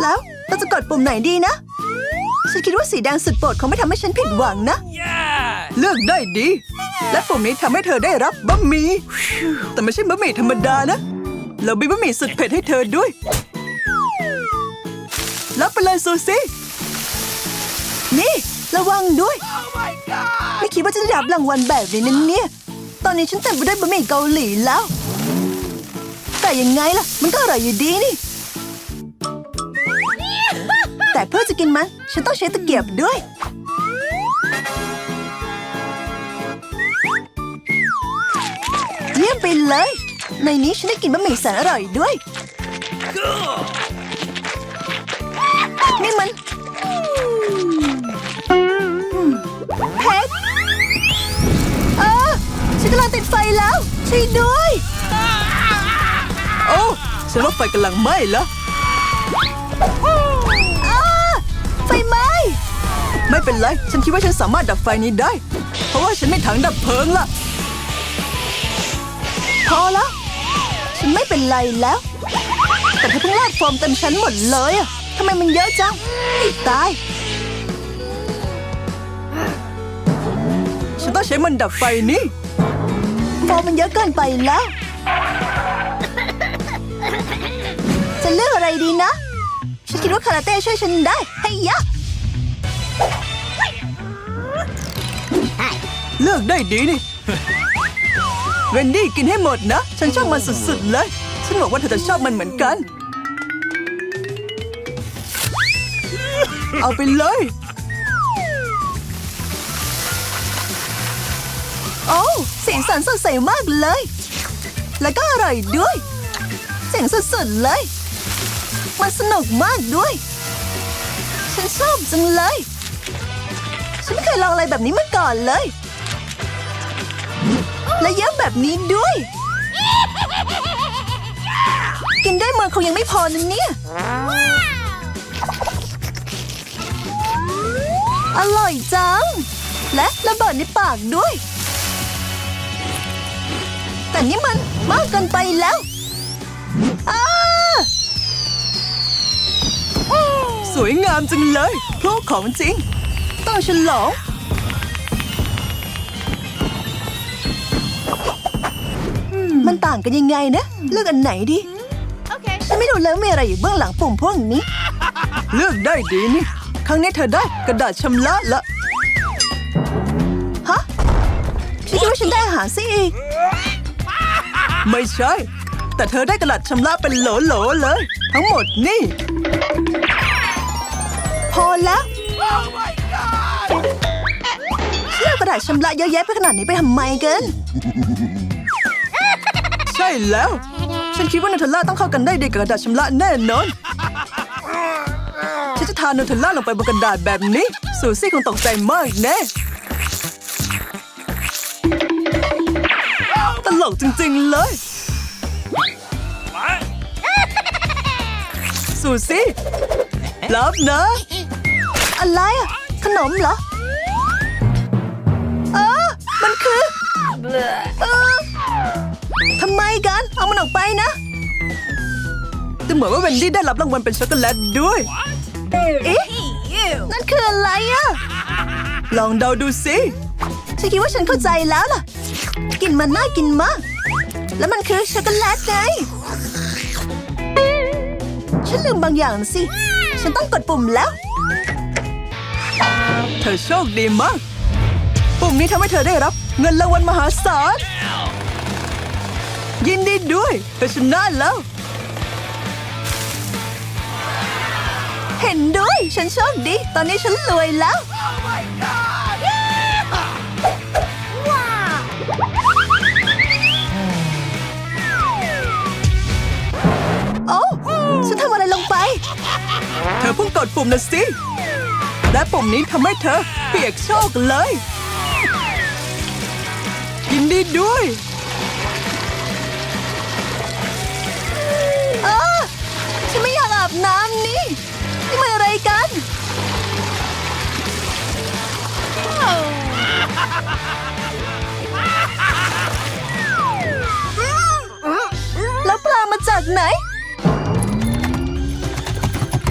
แล้วเราจะกดปุ่มไหนดีนะ ฉันคิดว่าสีแดงสุดโปรดคงไม่ทำให้ฉันผิดหวังนะ Yeah! เลือกได้ดี และปุ่มนี้ทำให้เธอได้รับบะหมี่ แต่ไม่ใช่บะหมี่ธรรมดานะ เรามีบะหมี่สุดเผ็ดให้เธอด้วย รับไปเลยซูซี่ นี่ ระวังด้วย ไม่คิดว่าจะได้รับรางวัลแบบนี้นั่นเนี่ย ตอนนี้ฉันเต็มไปด้วยบะหมี่เกาหลีแล้ว แต่ยังไงล่ะ มันก็อร่อยอยู่ดีนี่ แต่เพื่อจะกินมัน ฉันต้องใช้ตะเกียบด้วย เยี่ยมไปเลย ในนี้ฉันได้กินบะหมี่แสนอร่อยด้วย นี่มันเผ็ดเออฉันกำลังติดไฟแล้วช่วยด้วย โอ้ฉันว่าไฟกำลังไหม้แล้ว ไม่เป็นไร ฉันคิดว่าฉันสามารถดับไฟนี้ได้ เพราะว่าฉันมีถังดับเพลิงละพอแล้ว ฉันไม่เป็นไรแล้ว แต่เธอเพิ่งราดโฟมเต็มชั้นหมดเลยอะทำไมมันเยอะจังตาย ฉันต้องใช้มันดับไฟนี่โฟมมันเยอะเกินไปแล้ว จะเลือกอะไรดีนะ ฉันคิดว่าคาราเต้ช่วยฉันได้ให้ยะ เลือกได้ดีนี่ เวนดี้กินให้หมดนะ ฉันชอบมันสุดๆเลย ฉันบอกว่าเธอจะชอบมันเหมือนกัน เอาไปเลยโอ้สีสันสดใสมากเลย แล้วก็อร่อยด้วยเจ๋งสุดๆเลย มันสนุกมากด้วย ฉันชอบจังเลย ฉันไม่เคยลองอะไรแบบนี้มาก่อนเลย และเยอะแบบนี้ด้วย กินได้มือคงยังไม่พอนะเนี่ย อร่อยจัง และระเบิดในปากด้วย แต่นี่มันมากเกินไปแล้วอ้าสวยงามจังเลยพวกของจริง ต้องฉลอง มันต่างกันยังไงนะ เลือกอันไหนดี Okay. ฉันไม่รู้เลยว่ามีอะไรอยู่เบื้องหลังปุ่มพวกนี้ เลือกได้ดีนี่ครั้งนี้เธอได้กระดาษชำระละฮะฉันคิดว่าฉันได้อาหารซิอีก ไม่ใช่ แต่เธอได้กระดาษชำระเป็นโหลๆเลย ทั้งหมดนี่ พอแล้วเชื่อกระดาษชำระเยอะแยะไปขนาดนี้ไปทำไมกันใช่แล้ว ฉันคิดว่านูเทลล่าต้องเข้ากันได้ดีกับกระดาษชำระแน่นอน ฉันจะทานูเทลล่าลงไปบนกระดาษแบบนี้ สูซี่คงตกใจมากแน่ตลกจริง ๆ เลย What? สูซี่รับนะ อะไรอะขนมเหรอ เออ มันคือเออ ทำไมกัน เอามันออกไปนะแต่เหมือนว่าเวนดี้ได้รับรางวัลเป็นช็อกโกแลตด้วย เอ๊ะ You. นั่นคืออะไรอะลองเดาดูสิ ฉันคิดว่าฉันเข้าใจแล้วล่ะกลิ่นมันน่ากินมาก แล้วมันคือช็อกโกแลตไง ฉันลืมบางอย่างสิ ฉันต้องกดปุ่มแล้ว เธอโชคดีมาก ปุ่มนี้ทำให้เธอได้รับ เงินรางวัลมหาศาล ยินดีด้วยเธอชนะแล้ว เห็นด้วย ฉันโชคดี ตอนนี้ฉันรวยแล้ว โอ้ฉันทำอะไรลงไป เธอเพิ่งกดปุ่มนะสิ และปุ่มนี้ทำให้เธอ เปียกโชคเลย ยินดีด้วย เออฉันไม่อยากอาบน้ำนี่ นี่มันอะไรกัน แล้วปลามาจากไหน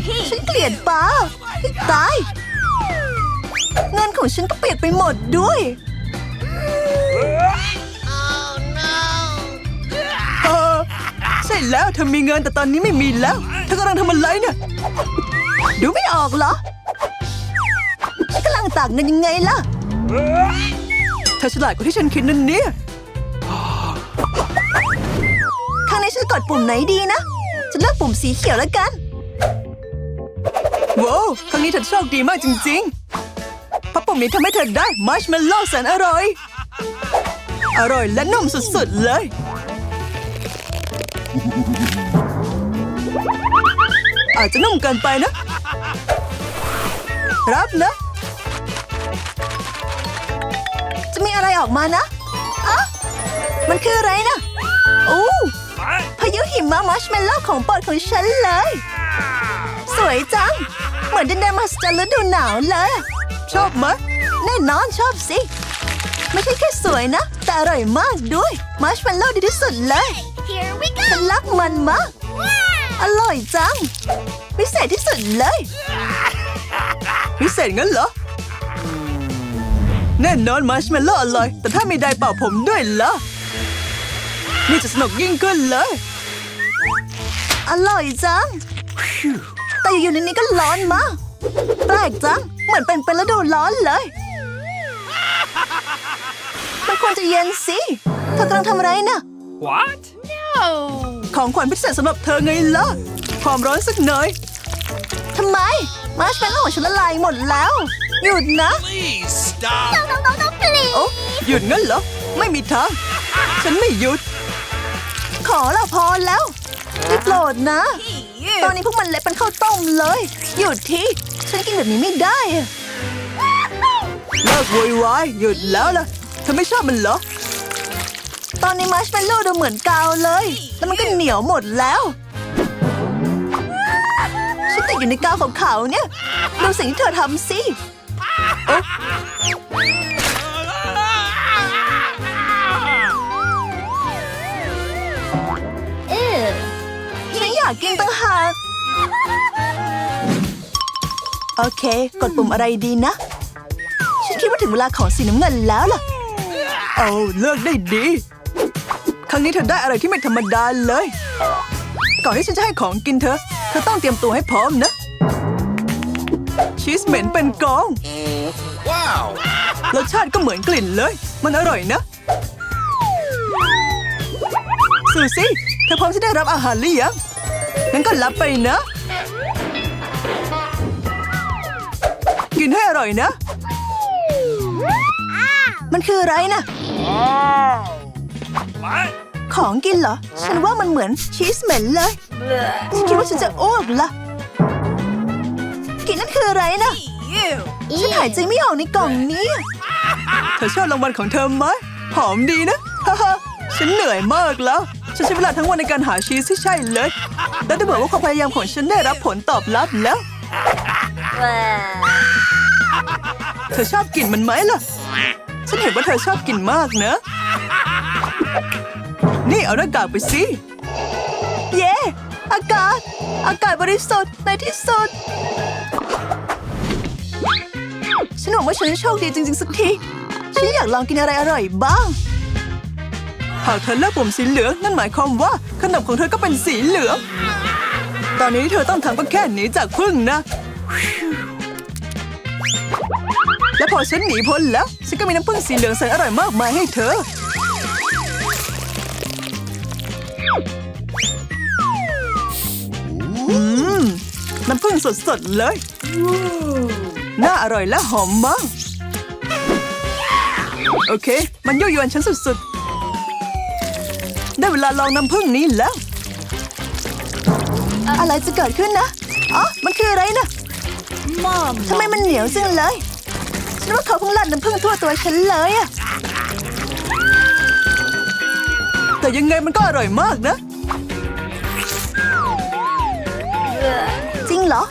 He ลียดป้าตาย เงินของฉันก็เปียกไปหมดด้วย แล้ว เธอมีเงินแต่ตอนนี้ไม่มีแล้ว เธอกำลังทำอะไรเนี่ย ดูไม่ออกเหรอกำลังตากเงินยังไงล่ะ เธอฉลาดกว่าที่ฉันคิดนั่นเนี่ยข้างในฉันกดปุ่มไหนดีนะ จะเลือกปุ่มสีเขียวแล้วกันว้าวครั้งนี้เธอโชคดีมากจริงๆเพราะปุ่มนี้ทำให้เธอได้มัชเมลโล่แสนอร่อย อร่อยและนุ่มสุดๆเลย อาจจะนุ่มเกินไปนะ รับนะ จะมีอะไรออกมานะอะมันคืออะไรนะโอ้พายุหิมะมัชเมลโล่ของโปรดของฉันเลย สวยจัง เหมือนดินแดนมหัศจรรย์ฤดูหนาวเลย ชอบไหมแน่นอนชอบสิ ไม่ใช่แค่สวยนะ แต่อร่อยมากด้วย มัชเมลโล่ดีที่สุดเลย Here we go! นรักมันมากอร่อยจัง พิเศษที่สุดเลย พิเศษงั้นเหรอ แน่นอนมัชเมลโล่อร่อย แต่ถ้ามีไดร์เป่าผมด้วยล่ะนี่จะสนุกยิ่งขึ้นเลย อร่อยจัง แต่อยู่ในนี้ก็ร้อนมากแปลกจัง เหมือนเป็นเป็นฤดูร้อนเลย มันควรจะเย็นสิเธอกำลังทำอะไรนะ What? No! ของขวัญพิเศษสำหรับเธอไงล่ะความร้อนสักหน่อยทำไม มาร์ชเมลโล่ของฉันละลายหมดแล้ว หยุดนะ Please stop. No, no, no, no, please! โอ้หยุดงั้นเหรอ ไม่มีทาง ฉันไม่หยุด ขอละพอแล้วได้โปรดนะ ตอนนี้พวกมันเละเป็นข้าวต้มเลย หยุดที ฉันกินแบบนี้ไม่ได้อะเลิกโวยวายหยุดแล้วล่ะเธอไม่ชอบมันเหรอ ตอนนี้มาร์ชเมลโล่ดูเหมือนกาวเลย แล้วมันก็เหนียวหมดแล้วฉันติดอยู่ในกาวขาวๆเนี่ย ดูสิ่งที่เธอทำสิโอ๊ะ Ew! ฉันอยากกินต่างหาก โอเค กดปุ่มอะไรดีนะ ฉันคิดว่าถึงเวลาของสีน้ำเงินแล้วล่ะ เอาเลือกได้ดี ครั้งนี้เธอได้อะไรที่ไม่ธรรมดาเลย ก่อนที่ฉันจะให้ของกินเธอ เธอต้องเตรียมตัวให้พร้อมนะ ชีสเหม็นเป็นกอง Wow. รสชาติก็เหมือนกลิ่นเลย มันอร่อยนะสูซี่ เธอพร้อมที่ได้รับอาหารหรือยังงั้นก็รับไปนะ กินให้อร่อยนะ มันคืออะไรนะ What? ของกินเหรอ ฉันว่ามันเหมือนชีสเหม็นเลยฉันคิดว่าฉันจะอ้วกละกินนั่นคืออะไรนะฉันหายใจไม่ออกในกล่องนี้ เธอชอบรางวัลของเธอไหมหอมดีนะฮ่าฮ่าฉันเหนื่อยมากแล้ว ฉันใช้เวลาทั้งวันในการหาชีสที่ใช่เลย และได้บอกว่าความพยายามของฉันได้รับผลตอบรับแล้วเธอชอบกลิ่นมันไหมล่ะ ฉันเห็นว่าเธอชอบกลิ่นมากเนอะ นี่เอาหน้ากากไปสิ เย้อากาศ อากาศบริสุทธิ์ในที่สุด ฉันหวังว่าฉันจะโชคดีจริง ๆ สักที ฉันอยากลองกินอะไรอร่อยบ้าง หากเธอเลือกปุ่มสีเหลืองนั่นหมายความว่าขนมของเธอก็เป็นสีเหลือง ตอนนี้เธอต้องทำก็แค่หนีจากพึ่งนะ และพอฉันหนีพ้นแล้ว ฉันก็มีน้ำผึ้งสีเหลืองแสนอร่อยมากมายให้เธอ อืมน้ำผึ้งสดๆเลย น่าอร่อยและหอมมาก โอเค มันยั่วยวนฉันสุดๆ ได้เวลาลองน้ำผึ้งนี้แล้ว อะไรจะเกิดขึ้นนะ อ๋อ มันคืออะไรนะ Mom! ทำไมมันเหนียวจังเลย ฉันว่าเขาเพิ่งรัดน้ำผึ้งทั่วตัวฉันเลยอะแต่ยังไงมันก็อร่อยมากนะ งเหรอ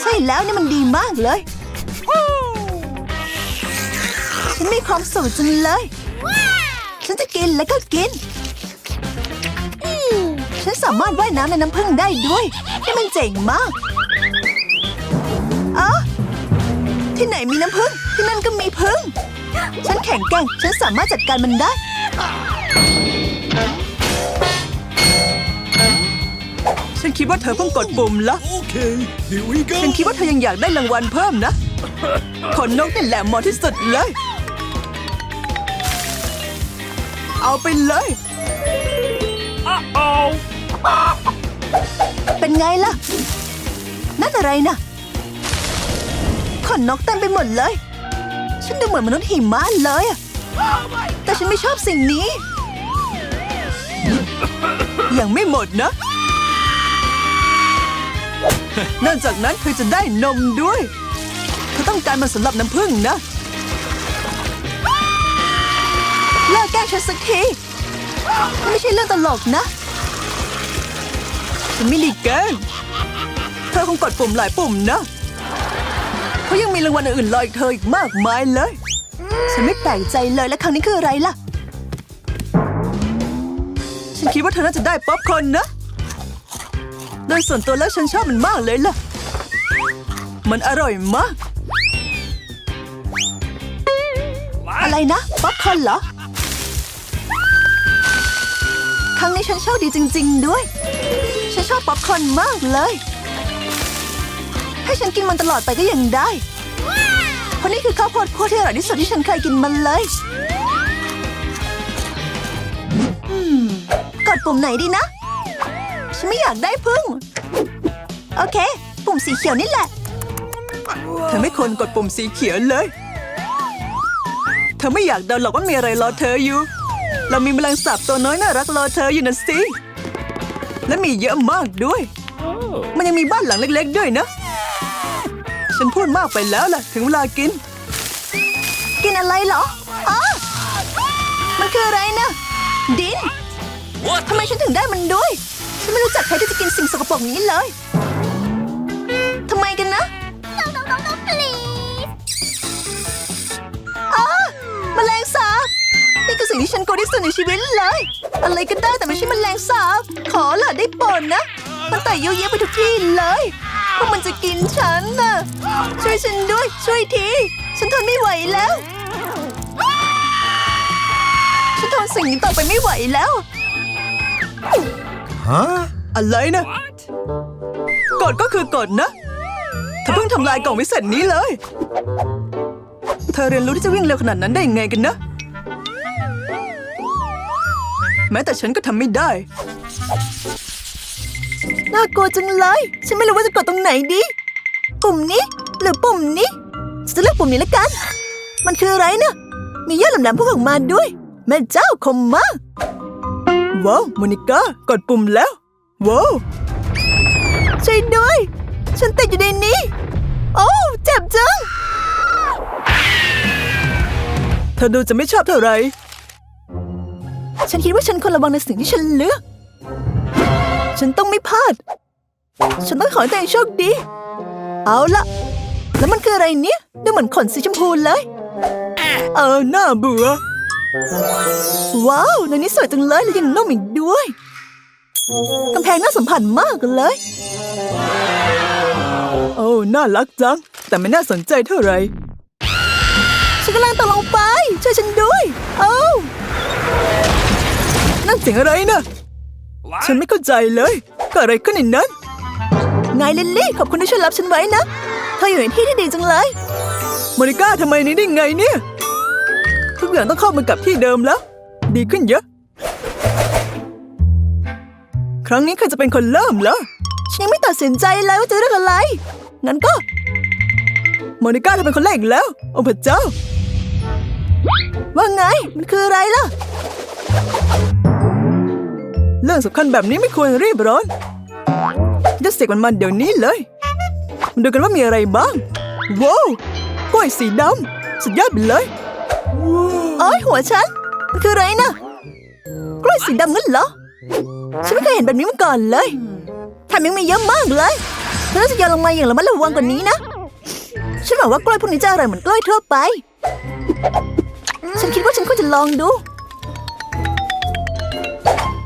ใช่แล้วนี่มันดีมากเลย ฉันมีความสุขจังเลย ฉันจะกินแล้วก็กิน ฉันสามารถว่ายน้ำในน้ำผึ้งได้ด้วยที่มันเจ๋งมากอ๋อที่ไหนมีน้ำผึ้งที่นั่นก็มีผึ้งฉันแข็งแกร่ง ฉันสามารถจัดการมันได้ นคิดว่าเธอเพิ่งกดปุ่มละ Okay, here we go. ฉันคิดว่าเธอยังอยากได้รางวัลเพิ่มนะขนนกนี่แหละเหมาะที่สุดเลย เอาไปเลย Uh-oh. เป็นไงล่ะ นั่นอะไรนะขนนกเต็มไปหมดเลย ฉันดูเหมือนมนุษย์หิมะเลยอะแต่ฉันไม่ชอบสิ่งนี้ ยังไม่หมดนะ นอกจากนั้นเธอจะได้นมด้วย เธอต้องการมันสำหรับน้ำผึ้งนะ เลิกแกล้งฉันสักที ไม่ใช่เรื่องตลกนะฉันไม่ไดีแกล้งเธอคงกดปุ่มหลายปุ่มนะเขายังมีรางวัลอื่นๆรออีกเธออีกมากมายเลย ฉันไม่แปลกใจเลยและครั้งนี้คืออะไรล่ะ ฉันคิดว่าเธอน่าจะได้ป๊อปคอร์นนะ โดยส่วนตัวแล้วฉันชอบมันมากเลยล่ะ มันอร่อยมาก อะไรนะ ป๊อปคอร์นเหรอ ครั้งนี้ฉันโชคดีจริง ๆ ด้วย ฉันชอบป๊อปคอร์นมากเลย ให้ฉันกินมันตลอดไปก็ยังได้เพราะนี่คือข้าวโพดคั่วที่อร่อยที่สุดที่ฉันเคยกินมันเลยอืมกดปุ่มไหนดีนะ ฉันไม่อยากได้พึ่ง โอเค ปุ่มสีเขียวนี่แหละ เธอไม่ควรกดปุ่มสีเขียวเลย เธอไม่อยากเดาหรอกว่ามีอะไรรอเธออยู่ เรามีแมลงสาบตัวน้อยน่ารักรอเธออยู่นะสิ และมีเยอะมากด้วย มันยังมีบ้านหลังเล็ก ๆ ด้วยนะ ฉันพูดมากไปแล้วล่ะ ถึงเวลากิน กินอะไรเหรออ๋อมันคืออะไรนะ ดิน What? ทำไมฉันถึงได้มันด้วยฉัน ไม่รู้จักใครที่จะกินสิ่งสกปรกนี้เลยทำไมกันนะ No, no, no, no, please. อ๋อแมลงสาบนี่คือสิ่งที่ฉันกลัวที่สุดในชีวิตเลย อะไรก็ได้แต่ไม่ใช่แมลงสาบ ขอล่ะได้โปรดนะ มันไต่เยอะแยะไปทุกที่เลยพวกมันจะกินฉันน่ะ ช่วยฉันด้วย ช่วยที ฉันทนไม่ไหวแล้ว ฉันทนสิ่งนี้ต่อไปไม่ไหวแล้ว Huh? อะไรนะ What? กฎก็คือกฎนะเธอเพิ่งทำลายกล่องวิเศษนี้เลย เธอเรียนรู้ที่จะวิ่งเร็วขนาดนั้นได้ยังไงกันนะ แม้แต่ฉันก็ทำไม่ได้ น่ากลัวจังเลย ฉันไม่รู้ว่าจะกดตรงไหนดี ปุ่มนี้หรือปุ่มนี้ฉันจะเลือกปุ่มนี้ละกัน มันคืออะไรนะ มียอดแหลมๆพุ่งออกมาด้วย แม่เจ้าคมมาก ว้าวโมนิก้ากดปุ่มแล้วว้าวช่วยด้วย ฉันติดอยู่ในนี้ โอ้เจ็บจังเธอดูจะไม่ชอบเท่าไหร่ฉันคิดว่าฉันควรระวังในสิ่งที่ฉันเลือก ฉันต้องไม่พลาด ฉันต้องขอให้ตัวเองโชคดี เอาละแล้วมันคืออะไรเนี่ยดูเหมือนขนสีชมพูเลย เออน่าเบื่อ ว้าวในนี้สวยจังเลยและยังนุ่มอีกด้วยกำแพงน่าสัมผัสมากเลย โอ้ น่ารักจัง แต่ไม่น่าสนใจเท่าไหร่ฉันกำลังตกลงไป ช่วยฉันด้วย โอ้านั่นเสียงอะไรนะ What? ฉันไม่เข้าใจเลยเกิดอะไรขึ้นในนั้นไงลิลลี่ ขอบคุณที่ช่วยรับฉันไว้นะ เธออยู่ในที่ที่ดีจังเลยโมนิก้าทำไมนี้ได้ไงเนี่ย อย่างต้องเข้ามากับที่เดิมแล้ว ดีขึ้นเยอะ ครั้งนี้ใครจะเป็นคนเริ่มเหรอฉันยังไม่ตัดสินใจเลยว่าจะเลือกอะไร งั้นก็โมนิก้าเธอเป็นคนแรกอีกแล้ว โอ้พระเจ้า ว่าไง มันคืออะไรล่ะ เรื่องสำคัญแบบนี้ไม่ควรรีบร้อนจะเสกมันมาเดี๋ยวนี้เลยมาดูกันว่ามีอะไรบ้าง ว้าวกล้วยสีดำสุดยอดไปเลย โอ้ยหัวฉันมันคืออะไรนะกล้วยสีดำงั้นเหรอ ฉันไม่เคยเห็นแบบนี้มาก่อนเลยแถมยังมีเยอะมากเลยเธอจะโยนลงมาอย่างระมัดระวังกว่านี้นะ ฉันหวังว่ากล้วยพวกนี้จะอร่อยเหมือนกล้วยทั่วไป ฉันคิดว่าฉันควรจะลองดู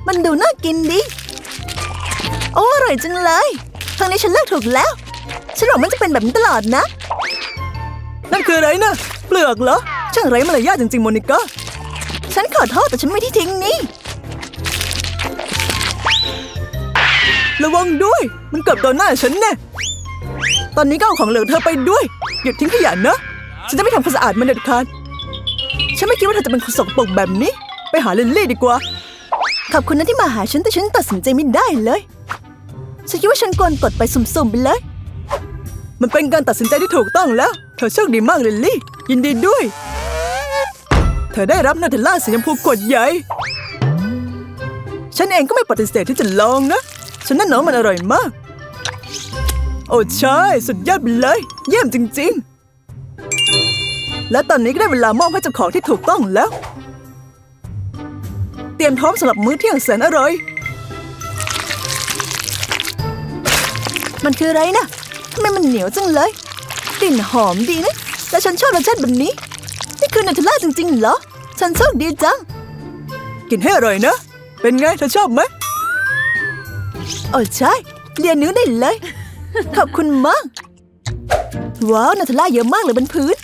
มันดูน่ากินดี โอ้อร่อยจังเลยครั้งนี้ฉันเลือกถูกแล้ว ฉันหวังมันจะเป็นแบบนี้ตลอดนะ นั่นคืออะไรนะ เปลือกเหรอ ช่างไร้มารยาทจริงๆโมนิก้าฉันขอโทษแต่ฉันไม่ที่ทิ้งนี่ ระวังด้วย มันเกือบโดนหน้าฉันแน่ตอนนี้ก็เอาของเหลือเธอไปด้วย หยุดทิ้งขยะนะ ฉันจะไม่ทำความสะอาดมันเด็ดขาด ฉันไม่คิดว่าเธอจะเป็นคนสกปรกแบบนี้ ไปหาลิลลี่ดีกว่า ขอบคุณนะที่มาหาฉันแต่ฉันตัดสินใจไม่ได้เลย ฉันคิดว่าฉันควรกดไปสุ่มๆไปเลย มันเป็นการตัดสินใจที่ถูกต้องแล้ว เธอโชคดีมากลิลลี่ ยินดีด้วย ธอได้รับนาเทลล่าสีชมพูขวดใหญ่ ฉันเองก็ไม่ปฏิเสธที่จะลองนะ ฉันนั่นน้องมันอร่อยมาก โอ้ใช่ สุดยอดไปเลย เยี่ยมจริง ๆ และตอนนี้ก็ได้เวลามอบให้เจ้าของที่ถูกต้องแล้ว เตรียมพร้อมสำหรับมื้อเที่ยงแสนอร่อย มันคืออะไรนะทำไมมันเหนียวจังเลยกลิ่นหอมดีนะและฉันชอบรสชาติแบบนี้ คือนัทล่าจริงๆเหรอ ฉันโชคดีจัง กินให้อร่อยนะ เป็นไงเธอชอบไหมโอ้ใช่ เลียนนิ้วได้เลย ขอบคุณมาก ว้าวนัทล่าเยอะมากเลยบนพื้น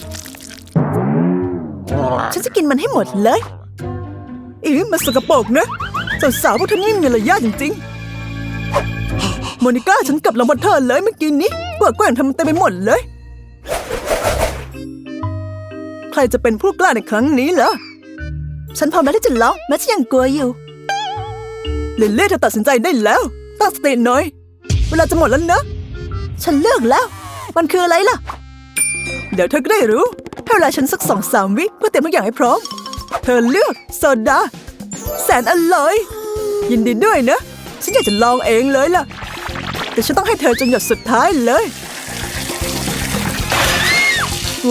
ฉันจะกินมันให้หมดเลยอีมันสกปรกนะสาวๆพวกเธอนี่มีมารยาทจริงๆโมนิก้าฉันกลับลงบนเธอเลยเมื่อกี้นี้เปิดแกว่งทำเต็มไปหมดเลย ใครจะเป็นผู้กล้าในครั้งนี้เหรอ ฉันพร้อมแล้วที่จะลองแม้ฉันยังกลัวอยู่ ลิลลี่เธอตัดสินใจได้แล้ว ตั้งสติหน่อย เวลาจะหมดแล้วนะ ฉันเลือกแล้ว มันคืออะไรล่ะ เดี๋ยวเธอก็ได้รู้ให้เวลาฉันสักสองสามวิเพื่อเตรียมทุกอย่างให้พร้อม เธอเลือกโซดา แสนอร่อย ยินดีด้วยนะ ฉันอยากจะลองเองเลยล่ะ แต่ฉันต้องให้เธอจนหยดสุดท้ายเลย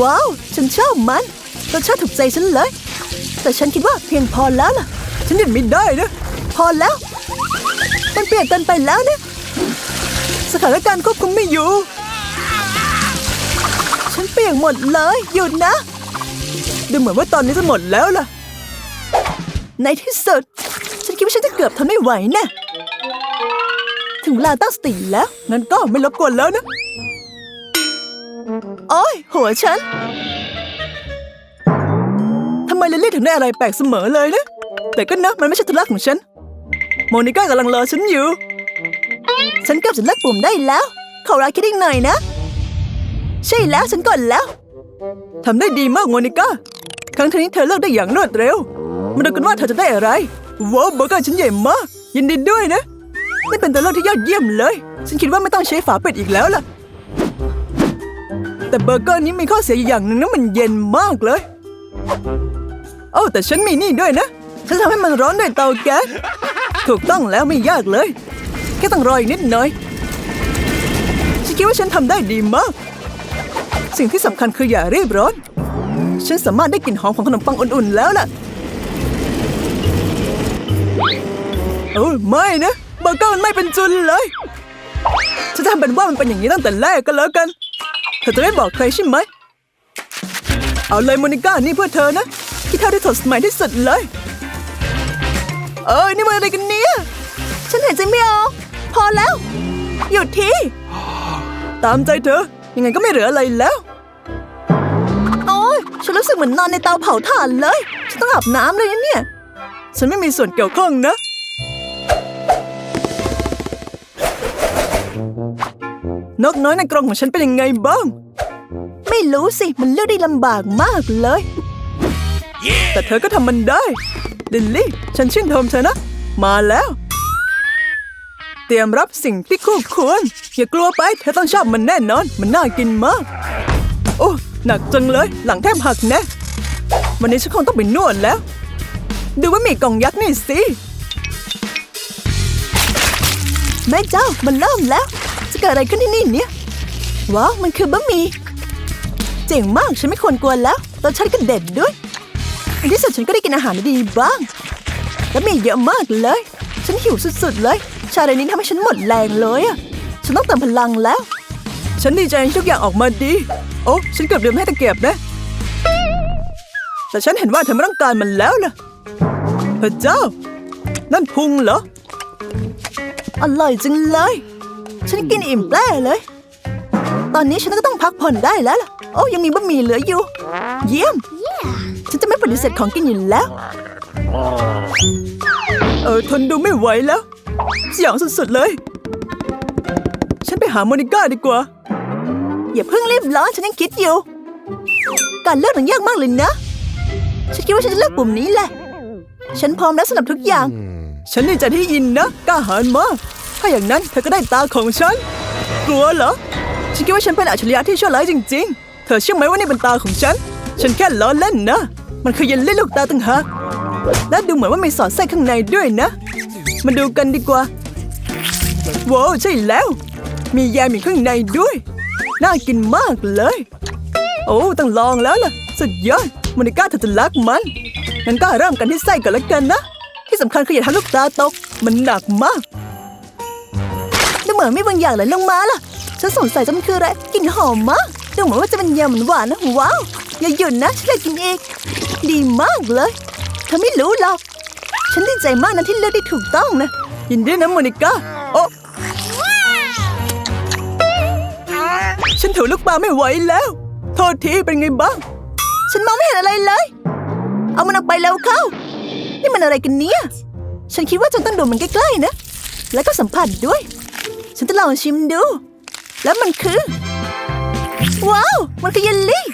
ว้าว ฉันชอบมันรสชาติถูกใจฉันเลย แต่ฉันคิดว่าเพียงพอแล้วล่ะ ฉันยุดไม่ได้นะ พอแล้ว มันเปลี่ยนกินไปแล้วนะ สถานการณ์ควบคุมไม่อยู่ ฉันเปียกหมดเลย หยุดนะ ดูเหมือนว่าตอนนี้จะหมดแล้วล่ะ ในที่สุด ฉันคิดว่าฉันจะเกือบทนไม่ไหวน่ถึงเวลาตั้งสติแล้ว งั้นก็ไม่รบกวนแล้วนะ โอ้ยหัวฉันทำไมลิลลี่ถึงได้อะไรแปลกเสมอเลยนะ แต่ก็นะมันไม่ใช่ธุระของฉัน โมนิก้ากำลังรอฉันอยู่ ฉันเกือบจะเลิกปุ่มได้แล้วขอรักคิดอีกหน่อยนะ ใช่แล้วฉันกดแล้วทำได้ดีมากโมนิก้าครั้งนี้เธอเลิกได้อย่างรวดเร็ว มาดูกันว่าเธอจะได้อะไรว้าวเบอร์เกอร์ชิ้นใหญ่มากยินดีด้วยนะนี่เป็นตัวเลือกที่ยอดเยี่ยมเลย ฉันคิดว่าไม่ต้องใช้ฝาปิดอีกแล้วล่ะ แต่เบอร์เกอร์นี้มีข้อเสียอยู่อย่างหนึ่งนะมันเย็นมากเลยโอ้าแต่ฉันมีนี่ด้วยนะ ฉันทำให้มันร้อนด้วยเตาแก๊ส ถูกต้องแล้วไม่ยากเลย แค่ต้องรออีกนิดหน่อย ฉันคิดว่าฉันทำได้ดีมาก สิ่งที่สำคัญคืออย่ารีบร้อน ฉันสามารถได้กลิ่นหอมของขนมปังอุ่นๆแล้วล่ะโอ้ไม่นะเบอร์เกอร์มันไม่เป็นจุนเลย ฉันจะทำเป็นว่ามันเป็นอย่างนี้ตั้งแต่แรกก็แล้วกัน เธอจะไม่บอกใครใช่ไหม เอาเลยโมนิก้านี่เพื่อเธอนะที่เท่าที่สดสมัยที่สุดเลย เอ้ยนี่มันอะไรกันเนี่ย ฉันเห็นใจไม่ออกพอแล้ว หยุดที ตามใจเธอ ยังไงก็ไม่เหลืออะไรแล้ว โอ้ยฉันรู้สึกเหมือนนอนในเตาเผาถ่านเลย ฉันต้องอาบน้ำเลยนะเนี่ย ฉันไม่มีส่วนเกี่ยวข้องนะ นกน้อยในกรงของฉันเป็นยังไงบ้าง ไม่รู้สิ มันเลือกได้ลำบากมากเลยแต่เธอก็ทำมันได้ ลิลลี่ ฉันชื่นชมเธอนะ มาแล้ว เตรียมรับสิ่งที่คู่ควร อย่ากลัวไป เธอต้องชอบมันแน่นอน มันน่ากินมาก โอ้ หนักจังเลย หลังแทบหักแน่วันนี้ฉันคงต้องไปนวดแล้ว ดูว่ามีกล่องยักษ์นี่สิ แม่เจ้ามันเริ่มแล้วจะ เกิดอะไรขึ้นที่นี่เนี่ยว้าวมันคือบะหมี่เจ๋งมากฉันไม่ควรกลัวแล้วรสชาติก็เด็ดด้วยในที่สุดฉันก็ได้กินอาหารดีบ้าง แล้วมีเยอะมากเลย ฉันหิวสุดๆเลย ชาเรนี้ทำให้ฉันหมดแรงเลยอะฉันต้องเติมพลังแล้ว ฉันดีใจที่ทุกอย่างออกมาดี โอ้ฉันเกือบลืมให้ตะเกียบนะแต่ฉันเห็นว่าเธอไม่ต้องการมันแล้วล่ะพระเจ้า นั่นพุงเหรออร่อยจังเลย ฉันกินอิ่มแปร่เลย ตอนนี้ฉันก็ต้องพักผ่อนได้แล้วล่ะ โอ้ยังมีบะหมี่เหลืออยู่ เยี่ยม ฉันจะไม่ปฏิเสธของกินอยู่แล้ว เออทนดูไม่ไหวแล้วเสียงสุดๆเลย ฉันไปหาโมนิก้าดีกว่า อย่าเพิ่งรีบร้อนฉันยังคิดอยู่ การเลือกมันยากมากเลยนะ ฉันคิดว่าฉันจะเลือกปุ่มนี้แหละ ฉันพร้อมแล้วสำหรับทุกอย่าง ฉันดีใจที่ยินนะกล้าหาญมาก ถ้าอย่างนั้นเธอก็ได้ตาของฉัน กลัวเหรอ ฉันคิดว่าฉันเป็นอัจฉริยะที่ชั่วร้ายจริง ๆ เธอเชื่อไหมว่านี่เป็นตาของฉัน ฉันแค่ล้อเล่นนะ มันคือเยลลี่ลูกตาต่างหากและดูเหมือนว่ามีสอดไส้ข้างในด้วยนะ มาดูกันดีกว่าว้าวใช่แล้ว มีแยมอยู่ข้างในด้วย น่ากินมากเลย โอ้ต้องลองแล้วล่ะ สุดยอดโมนิก้าเธอจะรักมันงั้นก็เริ่มกันที่ไส้ก่อนละกันนะ ที่สำคัญคืออย่าทำลูกตาตก มันหนักมาก มือนมีบางอย่างไหลลงมาล่ะ ฉันสงสัยจะมันคืออะไรกลิ่นหอมมากดูเหมือนว่าจะเป็นยำหวานนะว้าว อย่าหยุดนะฉันอยากกินอีก ดีมากเลยเธอไม่รู้หรอก ฉันดีใจมากนะที่เลือกได้ถูกต้องนะ ยินดีนะโมนิก้าโอ้ฉันถือลูกปลาไม่ไหวแล้ว โทษทีเป็นไงบ้าง ฉันมองไม่เห็นอะไรเลย เอามันออกไปแล้วเข้า นี่มันอะไรกันเนี่ย ฉันคิดว่าฉันต้องดูมันใกล้ๆนะ แล้วก็สัมผัสด้วย ฉันจะลองชิมดู แล้วมันคือ ว้าว มันคือเยลลี่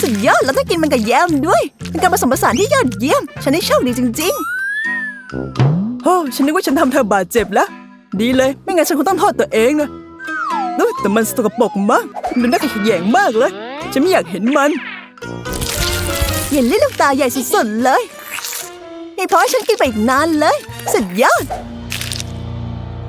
สุดยอดแล้วต้องกินมันกับแยมด้วย เป็นการผสมผสานที่ยอดเยี่ยม ฉันได้โชคดีจริงๆโอ้ฉันนึกว่าฉันทำเธอบาดเจ็บแล้ว ดีเลย ไม่งั้นฉันคงต้องโทษตัวเองนะเอ้ยแต่มันสกปรกมาก มันน่าขยแยงมากเลย ฉันไม่อยากเห็นมันเยลลี่ลูกตาใหญ่สุดๆเลยนี่เพราะให้ฉันกินไปอีกนานเลย สุดยอด